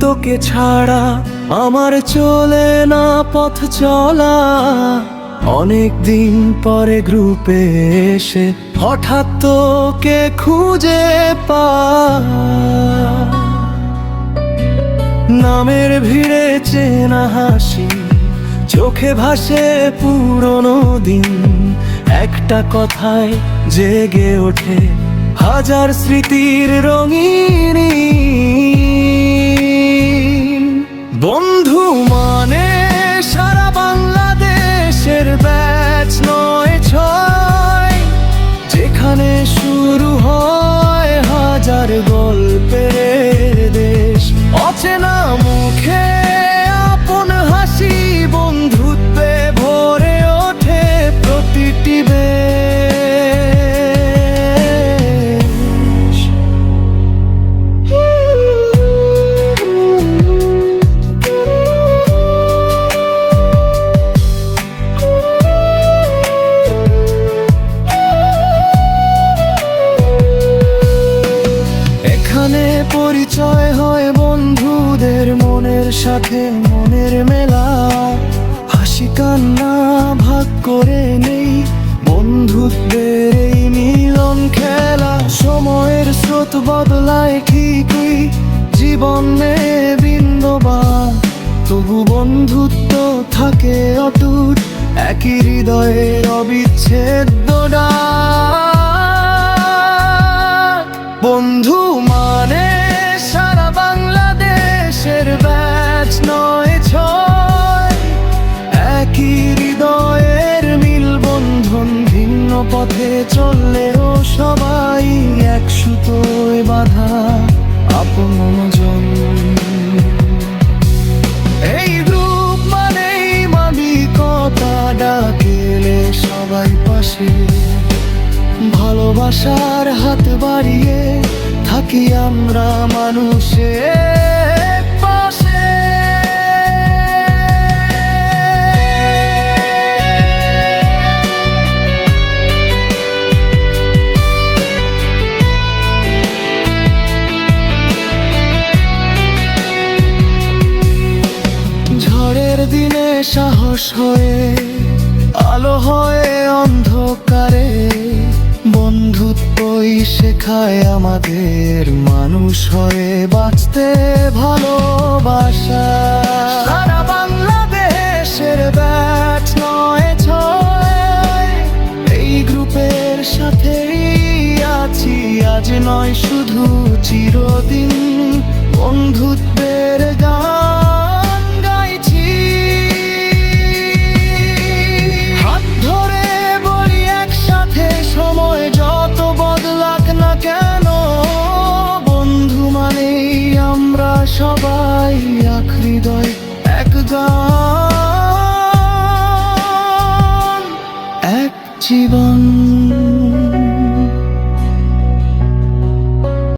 তোকে ছাড়া আমার চলে না পথ চলা। অনেক দিন পরে গ্রুপে এসে হঠাৎ তোকে খুঁজে পা। নামের ভিড়ে চেনা হাসি, চোখে ভাসে পুরনো দিন। একটা কথায় জেগে ওঠে হাজার স্মৃতির রঙিনী বন্ধু মানে সারা বাংলাদেশের ব্যাচ নয় ছয়। যেখানে শুরু হয় হাজার গল্পের সাথে মনের মেলা। হাসি কান্না ভাগ করে নেই। বন্ধুত্বের এই মিলন খেলা। সময়ের স্রোত বদলায় ঠিকই। জীবনে বিন্দুবার তবু বন্ধুত্ব থাকে অটুট। একই হৃদয়ের অবিচ্ছেদ্য। বন্ধু পথে চললেও সবাই এক সুতোয় বাধা আপন জন এই গ্রুপ মানেই মালিকতা ডাকেলে সবাই পাশে। ভালোবাসার হাত বাড়িয়ে থাকি আমরা মানুষের সাহস হয়ে আলো হয়ে অন্ধকারে বন্ধুত্বই শেখায় আমাদের মানুষ হয়ে বাঁচতে ভালোবাসা। হৃদয় এক গান এক জীবন।